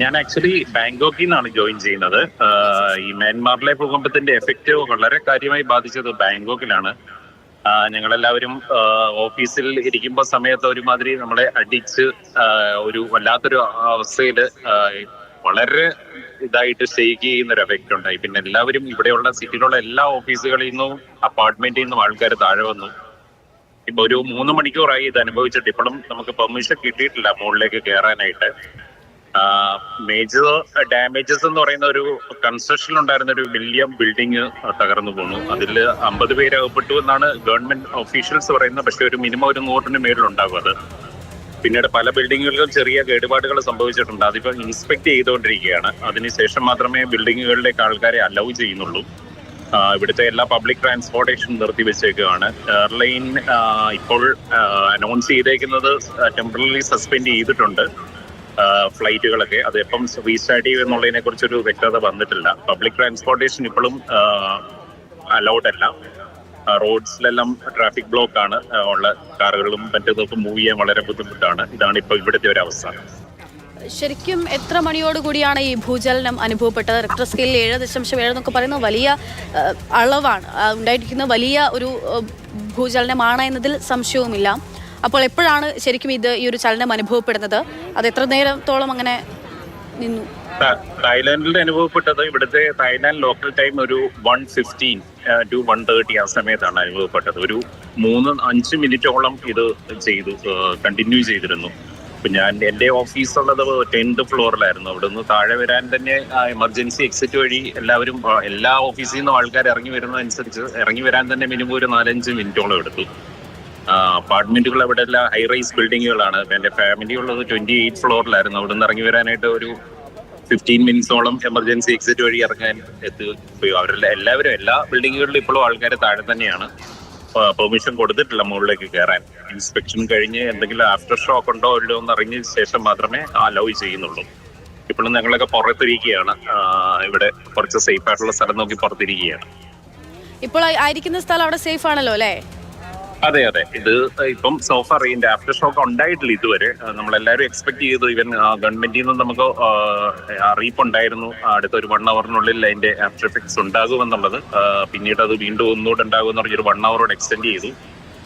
ഞാൻ ആക്ച്വലി ബാങ്കോക്കിൽ നിന്നാണ് ജോയിൻ ചെയ്യുന്നത്. ഈ മ്യാൻമാറിലെ ഭൂകമ്പത്തിന്റെ എഫക്റ്റ് വളരെ കാര്യമായി ബാധിച്ചത് ബാങ്കോക്കിലാണ്. ഞങ്ങളെല്ലാവരും ഓഫീസിൽ ഇരിക്കുമ്പോൾ സമയത്ത് ഒരുമാതിരി നമ്മളെ അടിച്ച് ഒരു വല്ലാത്തൊരു അവസ്ഥയിൽ വളരെ ഇതായിട്ട് ഷെയ്ക്ക് ചെയ്യുന്ന ഒരു എഫക്റ്റ് ഉണ്ടായി. പിന്നെ എല്ലാവരും ഇവിടെയുള്ള സിറ്റിയിലുള്ള എല്ലാ ഓഫീസുകളിൽ നിന്നും അപ്പാർട്ട്മെന്റിൽ നിന്നും ആൾക്കാർ താഴെ വന്നു. ഇപ്പൊ ഒരു മൂന്ന് മണിക്കൂറായി ഇത് അനുഭവിച്ചിട്ട് ഇപ്പോഴും നമുക്ക് പെർമിഷൻ കിട്ടിയിട്ടില്ല മുകളിലേക്ക് കയറാനായിട്ട് മേജർ ഡാമേജസ് എന്ന് പറയുന്ന ഒരു കൺസ്ട്രക്ഷൻ ഉണ്ടായിരുന്ന ഒരു വലിയ ബിൽഡിംഗ് തകർന്നു പോന്നു. അതിൽ അമ്പത് പേര് അകപ്പെട്ടു എന്നാണ് ഗവൺമെന്റ് ഒഫീഷ്യൽസ് പറയുന്നത്. പക്ഷെ ഒരു മിനിമം ഒരു നൂറിന് മേളിലുണ്ടാകും അത്. പിന്നീട് പല ബിൽഡിങ്ങുകളിലും ചെറിയ കേടുപാടുകൾ സംഭവിച്ചിട്ടുണ്ട്. അതിപ്പോൾ ഇൻസ്പെക്ട് ചെയ്തുകൊണ്ടിരിക്കുകയാണ്. അതിനുശേഷം മാത്രമേ ബിൽഡിങ്ങുകളിലേക്ക് ആൾക്കാരെ അലൗ ചെയ്യുന്നുള്ളൂ. ഇവിടുത്തെ എല്ലാ പബ്ലിക് ട്രാൻസ്പോർട്ടേഷൻ നിർത്തിവെച്ചേക്കുകയാണ് എയർലൈൻ ഇപ്പോൾ അനൗൺസ് ചെയ്തേക്കുന്നത് ടെമ്പററി സസ്പെൻഡ് ചെയ്തിട്ടുണ്ട്. ഫ്ലൈറ്റുകളൊക്കെ. അത് റീസ്റ്റാർട്ട് ചെയ്യും എന്നുള്ളതിനെ കുറിച്ചൊരു വ്യക്തത വന്നിട്ടില്ല. പബ്ലിക് ട്രാൻസ്പോർട്ടേഷൻ ഇപ്പോഴും അലൗഡ് അല്ല. റോഡ്സിലെല്ലാം ട്രാഫിക് ബ്ലോക്ക് ആണ്. ഉള്ള കാറുകളും മറ്റേതൊക്കെ മൂവ് ചെയ്യാൻ വളരെ ബുദ്ധിമുട്ടാണ്. ഇതാണ് ഇപ്പോൾ ഇവിടുത്തെ ഒരു അവസ്ഥ. ശരിക്കും എത്ര മണിയോട് കൂടിയാണ് ഈ ഭൂചലനം അനുഭവപ്പെട്ടത്? റിക്ടർ സ്കെയിലിൽ ഏഴ് ദശാംശം ഏഴ് എന്നൊക്കെ പറയുന്ന വലിയ അളവാണ്. ഉണ്ടായിരിക്കുന്ന വലിയ ഒരു ഭൂചലനമാണ് എന്നതിൽ സംശയവുമില്ല. അപ്പോൾ എപ്പോഴാണ് ശരിക്കും ഇത് ഈ ഒരു ചലനം അനുഭവപ്പെടുന്നത്? അത് എത്ര നേരത്തോളം അങ്ങനെ നിന്നു? തായ്ലാന്റിൽ അനുഭവപ്പെട്ടത് ഇവിടുത്തെ തായ്ലാന്റ് ലോക്കൽ ടൈം ഒരു one fifteen to one thirty ആ സമയത്താണ് അനുഭവപ്പെട്ടത്. ഒരു മൂന്ന് അഞ്ച് മിനിറ്റോളം ഇത് ചെയ്തു കണ്ടിന്യൂ ചെയ്തിരുന്നു. ഇപ്പൊ ഞാൻ എന്റെ ഓഫീസ് ഉള്ളത് ടെൻത്ത് ഫ്ലോറിലായിരുന്നു അവിടെ നിന്ന് താഴെ വരാൻ തന്നെ എമർജൻസി എക്സിറ്റ് വഴി എല്ലാവരും എല്ലാ ഓഫീസിൽ നിന്നും ആൾക്കാർ ഇറങ്ങി വരുന്നതനുസരിച്ച് ഇറങ്ങി വരാൻ തന്നെ മിനിമം ഒരു നാലഞ്ച് മിനിറ്റോളം എടുത്തു. അപ്പാർട്ട്മെന്റുകൾ അവിടെ എല്ലാം ഹൈ റൈസ് ബിൽഡിങ്ങുകളാണ് എന്റെ ഫാമിലി ഉള്ളത് ട്വന്റി എയ്റ്റ് ഫ്ലോറിലായിരുന്നു അവിടെ നിന്ന് ഇറങ്ങി വരാനായിട്ട് ഒരു ഫിഫ്റ്റീൻ മിനിറ്റ്സോളം എമർജൻസി എക്സിറ്റ് വഴി ഇറങ്ങാൻ എത്തി അവരെല്ലാം എല്ലാവരും എല്ലാ ബിൽഡിങ്ങുകളിലും ഇപ്പോഴും ആൾക്കാർ താഴെ തന്നെയാണ്. പെർമിഷൻ കൊടുത്തിട്ടില്ല മുകളിലേക്ക് കയറാൻ ഇൻസ്പെക്ഷൻ കഴിഞ്ഞ് എന്തെങ്കിലും ആഫ്റ്റർ ഷോക്ക് ഉണ്ടോ ഇല്ലയോ എന്ന് അറിഞ്ഞ ശേഷം മാത്രമേ അലൗ ചെയ്യുന്നുള്ളൂ. ഇപ്പോഴും ഞങ്ങളൊക്കെ പുറത്തിരിക്കുകയാണ്. ഇവിടെ കുറച്ച് സേഫ് ആയിട്ടുള്ള സ്ഥലം നോക്കി പുറത്തിരിക്കുകയാണ്. ഇപ്പോൾ ആയിരിക്കുന്ന സ്ഥലം അവിടെ സേഫ് ആണല്ലോ അല്ലേ? അതെ അതെ. ഇത് ഇപ്പം സോഫ ഇതിന്റെ ആഫ്റ്റർ ഷോക്ക് ഉണ്ടായിട്ടില്ല ഇതുവരെ. നമ്മളെല്ലാവരും എക്സ്പെക്ട് ചെയ്തു. ഇവൻ ഗവൺമെന്റിൽ നിന്ന് നമുക്ക് അറിയിപ്പ് ഉണ്ടായിരുന്നു. അടുത്ത ഒരു വൺ അവറിനുള്ളിൽ അതിന്റെ ആഫ്റ്റർ എഫക്ട്സ് ഉണ്ടാകുമെന്നുള്ളത്. പിന്നീട് അത് വീണ്ടും ഒന്നുകൂടെ ഉണ്ടാകും എന്ന് പറഞ്ഞൊരു വൺ അവറോട് എക്സ്റ്റെൻഡ് ചെയ്തു.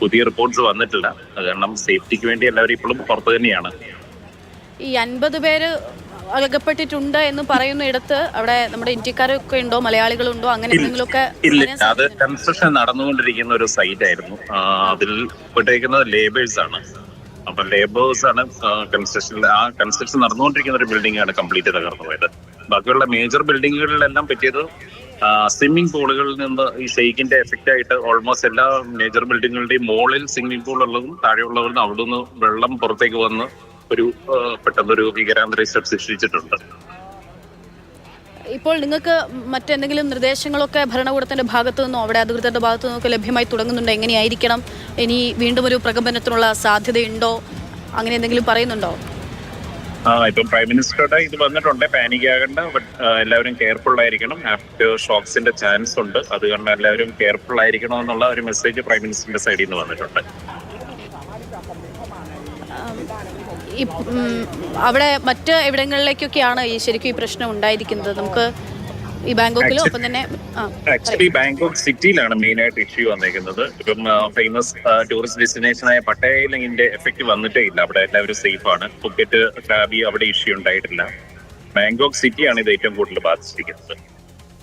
പുതിയ റിപ്പോർട്ട്സ് വന്നിട്ടില്ല. കാരണം സേഫ്റ്റിക്ക് വേണ്ടി എല്ലാവരും ഇപ്പോഴും പുറത്ത് തന്നെയാണ്. ഈ അൻപത് പേര് അകപ്പെട്ടിട്ടുണ്ട് എന്ന് പറയുന്ന ഇടത്ത് അവിടെ നമ്മുടെ ഇന്ത്യക്കാരൊക്കെ ഉണ്ടോ? മലയാളികളുണ്ടോ? അങ്ങനെ എന്തെങ്കിലുമൊക്കെ ഇല്ല. അത് കൺസ്ട്രക്ഷൻ നടന്നുകൊണ്ടിരിക്കുന്ന ഒരു സൈറ്റ് ആയിരുന്നു. അതിൽ പെട്ടേക്കുന്നത് ലേബേഴ്സ് ആണ്. അപ്പൊ ലേബേഴ്സ് ആണ് കൺസ്ട്രക്ഷൻ ആ കൺസ്ട്രക്ഷൻ നടന്നുകൊണ്ടിരിക്കുന്ന ഒരു ബിൽഡിംഗ് ആണ് കംപ്ലീറ്റ് തകർന്നു പോയത്. ബാക്കിയുള്ള മേജർ ബിൽഡിങ്ങുകളിലെല്ലാം പറ്റിയത് സ്വിമ്മിംഗ് പൂളുകളിൽ നിന്ന് ഈ ഷെയ്ക്കിന്റെ എഫക്റ്റ് ആയിട്ട് ഓൾമോസ്റ്റ് എല്ലാ മേജർ ബിൽഡിങ്ങുകളുടെയും മുകളിൽ സ്വിമ്മിംഗ് പൂൾ ഉള്ളതും താഴെയുള്ളവരും അവിടെ നിന്ന് വെള്ളം പുറത്തേക്ക് വന്ന് ഒരു പെട്ടെന്നൊരു ഭീകരാന്തരീക്ഷം സൃഷ്ടിച്ചിട്ടുണ്ട്. ഇപ്പോൾ നിങ്ങൾക്ക് മറ്റെന്തെങ്കിലും നിർദ്ദേശങ്ങളൊക്കെ ഭരണകൂടത്തിന്റെ ഭാഗത്തു നിന്നോ അവിടെ അധികൃതരുടെ ഭാഗത്തു നിന്നൊക്കെ ലഭ്യമായി തുടങ്ങുന്നുണ്ടോ? എങ്ങനെയായിരിക്കണം? ഇനി വീണ്ടും ഒരു പ്രകമ്പനത്തിനുള്ള സാധ്യതയുണ്ടോ? അങ്ങനെ എന്തെങ്കിലും പറയുന്നുണ്ടോ? ആ ഇപ്പം പ്രൈം മിനിസ്റ്ററുടെ ഇത് വന്നിട്ടുണ്ട് പാനിക് ആകേണ്ട എല്ലാവരും കെയർഫുൾ ആയിരിക്കണം. ആഫ്റ്റർ ഷോക്സിന്റെ ചാൻസ് ഉണ്ട്. അതുകൊണ്ട് എല്ലാവരും കെയർഫുൾ ആയിരിക്കണം എന്നുള്ള ഒരു മെസ്സേജ് പ്രൈം മിനിസ്റ്ററിന്റെ സൈഡിൽ നിന്ന് വന്നിട്ടുണ്ട്. അവിടെ മറ്റ് എവിടങ്ങളിലേക്കൊക്കെയാണ് ഈ ശരിക്കും ഈ പ്രശ്നം ഉണ്ടായിരിക്കുന്നത്. നമുക്ക് ഈ ബാങ്കോക്കിലും ഒപ്പം തന്നെ ആക്ച്വലി ബാങ്കോക്ക് സിറ്റിയിലാണ് മെയിൻ ആയിട്ട് ഇഷ്യൂ വന്നിരിക്കുന്നത് ഇപ്പം ഫേമസ് ടൂറിസ്റ്റ് ഡെസ്റ്റിനേഷൻ ആയ പട്ടയയിൽ ഇതിന്റെ എഫക്ട് വന്നിട്ടേ ഇല്ല. അവിടെ എല്ലാവരും സേഫ് ആണ്. ഫുക്കറ്റ് ക്രാബി അവിടെ ഇഷ്യൂ ഉണ്ടായിട്ടില്ല. ബാങ്കോക്ക് സിറ്റിയാണ് ഇത് ഏറ്റവും കൂടുതൽ ബാധിച്ചിരിക്കുന്നത്.